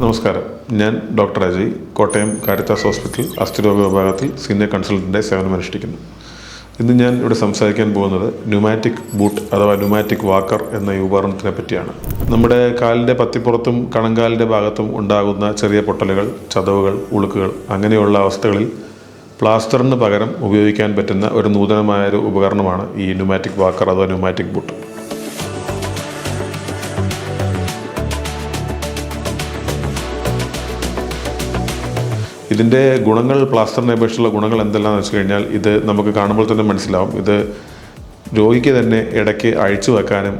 നമസ്കാരം. ഞാൻ doctor Ajay Kottayam Caritas hospital അസ്ഥിരോഗ വിഭാഗത്തിൽ സീനിയർ കൺസൾട്ടന്റെ സേവനമനുഷ്ഠിക്കുന്നു ഇന്ന് ഞാൻ ഇവിടെ സംസാരിക്കാൻ പോകുന്നത് ന്യൂമാറ്റിക് ബൂട്ട് അഥവാ ന്യൂമാറ്റിക് വാക്കർ എന്ന ഈ ഉപകരണത്തിനെ പറ്റിയാണ്. നമ്മുടെ കാലിന്റെ പത്തിപ്പുറത്തും കണങ്കാലിന്റെ ഭാഗത്തും ഉണ്ടാകുന്ന ചെറിയ പൊട്ടലുകൾ ചതവുകൾ ഉളുക്കുകൾ അങ്ങനെയുള്ള അവസ്ഥകളിൽ പ്ലാസ്റ്ററിന് പകരം ഉപയോഗിക്കാൻ പറ്റുന്ന ഒരു നൂതനമായ ഒരു ഉപകരണമാണ് ഈ ന്യൂമാറ്റിക് വാക്കർ അഥവാ ന്യൂമാറ്റിക് ബൂട്ട്. ഇതിന്റെ ഗുണങ്ങൾ പ്ലാസ്റ്ററിനെ അപേക്ഷിച്ചുള്ള ഗുണങ്ങൾ എന്തെല്ലാമെന്ന് വെച്ച് കഴിഞ്ഞാൽ ഇത് നമുക്ക് കാണുമ്പോൾ തന്നെ മനസ്സിലാവും. ഇത് രോഗിക്ക് തന്നെ ഇടയ്ക്ക് അഴിച്ചു വെക്കാനും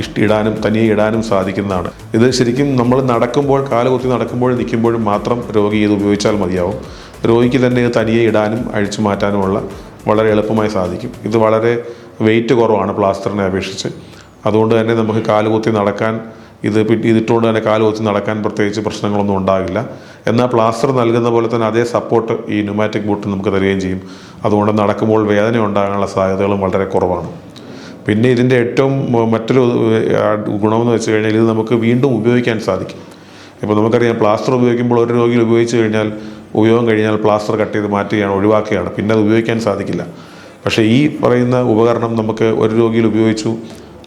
ഇഷ്ട ഇടാനും തനിയെ ഇടാനും സാധിക്കുന്നതാണ്. ഇത് ശരിക്കും നമ്മൾ നടക്കുമ്പോൾ കാലുകുത്തി നടക്കുമ്പോൾ നിൽക്കുമ്പോഴും മാത്രം രോഗി ഇത് ഉപയോഗിച്ചാൽ മതിയാവും. രോഗിക്ക് തന്നെ ഇത് തനിയെ ഇടാനും അഴിച്ചു മാറ്റാനുമുള്ള വളരെ എളുപ്പമായി സാധിക്കും. ഇത് വളരെ വെയിറ്റ് കുറവാണ് പ്ലാസ്റ്ററിനെ അപേക്ഷിച്ച്. അതുകൊണ്ട് തന്നെ നമുക്ക് കാലുകുത്തി നടക്കാൻ ഇത് ഇതിട്ടുകൊണ്ട് തന്നെ കാലുകുത്തി നടക്കാൻ പ്രത്യേകിച്ച് പ്രശ്നങ്ങളൊന്നും ഉണ്ടാകില്ല. എന്നാൽ പ്ലാസ്റ്റർ നൽകുന്ന പോലെ തന്നെ അതേ സപ്പോർട്ട് ഈ ന്യൂമാറ്റിക് ബൂട്ട് നമുക്ക് തരികയും ചെയ്യും. അതുകൊണ്ട് നടക്കുമ്പോൾ വേദന ഉണ്ടാകാനുള്ള സാധ്യതകളും വളരെ കുറവാണ്. പിന്നെ ഇതിന്റെ ഏറ്റവും മറ്റൊരു ഗുണമെന്ന് വെച്ച് കഴിഞ്ഞാൽ ഇത് നമുക്ക് വീണ്ടും ഉപയോഗിക്കാൻ സാധിക്കും. ഇപ്പോൾ നമുക്കറിയാം പ്ലാസ്റ്റർ ഉപയോഗിക്കുമ്പോൾ ഒരു രോഗിയിൽ ഉപയോഗിച്ച് കഴിഞ്ഞാൽ ഉപയോഗം കഴിഞ്ഞാൽ പ്ലാസ്റ്റർ കട്ട് ചെയ്ത് മാറ്റുകയാണ് ഒഴിവാക്കുകയാണ്. പിന്നെ അത് ഉപയോഗിക്കാൻ സാധിക്കില്ല. പക്ഷേ ഈ പറയുന്ന ഉപകരണം നമുക്ക് ഒരു രോഗിയിൽ ഉപയോഗിച്ചു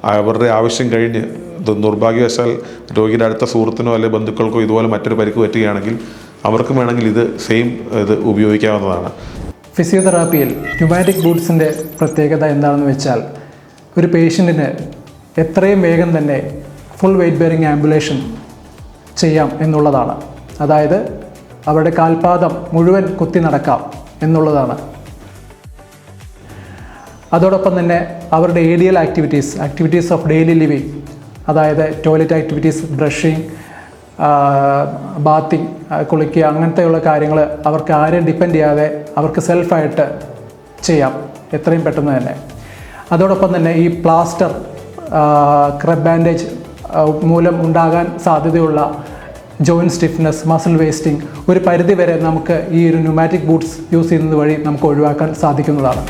അവരുടെ ആവശ്യം കഴിഞ്ഞ് ഇത് നിർഭാഗ്യവശാൽ രോഗിയുടെ അടുത്ത സുഹൃത്തിനോ അല്ലെങ്കിൽ ബന്ധുക്കൾക്കോ ഇതുപോലെ മറ്റൊരു പരിക്ക് പറ്റുകയാണെങ്കിൽ അവർക്കും വേണമെങ്കിൽ ഇത് സെയിം ഇത് ഉപയോഗിക്കാവുന്നതാണ്. ഫിസിയോതെറാപ്പിയിൽ ന്യൂമാറ്റിക് ബൂട്ട്സിന്റെ പ്രത്യേകത എന്താണെന്ന് വെച്ചാൽ ഒരു പേഷ്യന്റിന് എത്രയും വേഗം തന്നെ ഫുൾ വെയിറ്റ് ബെയറിംഗ് ആംബുലേഷൻ ചെയ്യാം എന്നുള്ളതാണ്. അതായത് അവരുടെ കാൽപാദം മുഴുവൻ കുത്തി നടക്കാം എന്നുള്ളതാണ്. അതോടൊപ്പം തന്നെ അവരുടെ ADL activities activities of daily living അതായത് ടോയ്ലറ്റ് ആക്ടിവിറ്റീസ് ബ്രഷിങ് ബാത്തിങ് കുളിക്കുക അങ്ങനത്തെയുള്ള കാര്യങ്ങൾ അവർക്ക് ആരെയും ഡിപ്പെൻഡ് ചെയ്യാതെ അവർക്ക് സെൽഫായിട്ട് ചെയ്യാം. എത്രയും പെട്ടെന്ന് തന്നെ. അതോടൊപ്പം തന്നെ ഈ പ്ലാസ്റ്റർ ക്രബ് ബാൻഡേജ് മൂലം ഉണ്ടാകാൻ സാധ്യതയുള്ള ജോയിന്റ് സ്റ്റിഫ്നെസ് മസിൽ വേസ്റ്റിംഗ് ഒരു പരിധിവരെ നമുക്ക് ഈ ഒരു ന്യൂമാറ്റിക് ബൂട്ട്സ് യൂസ് ചെയ്യുന്നത് വഴി നമുക്ക് ഒഴിവാക്കാൻ സാധിക്കുന്നതാണ്.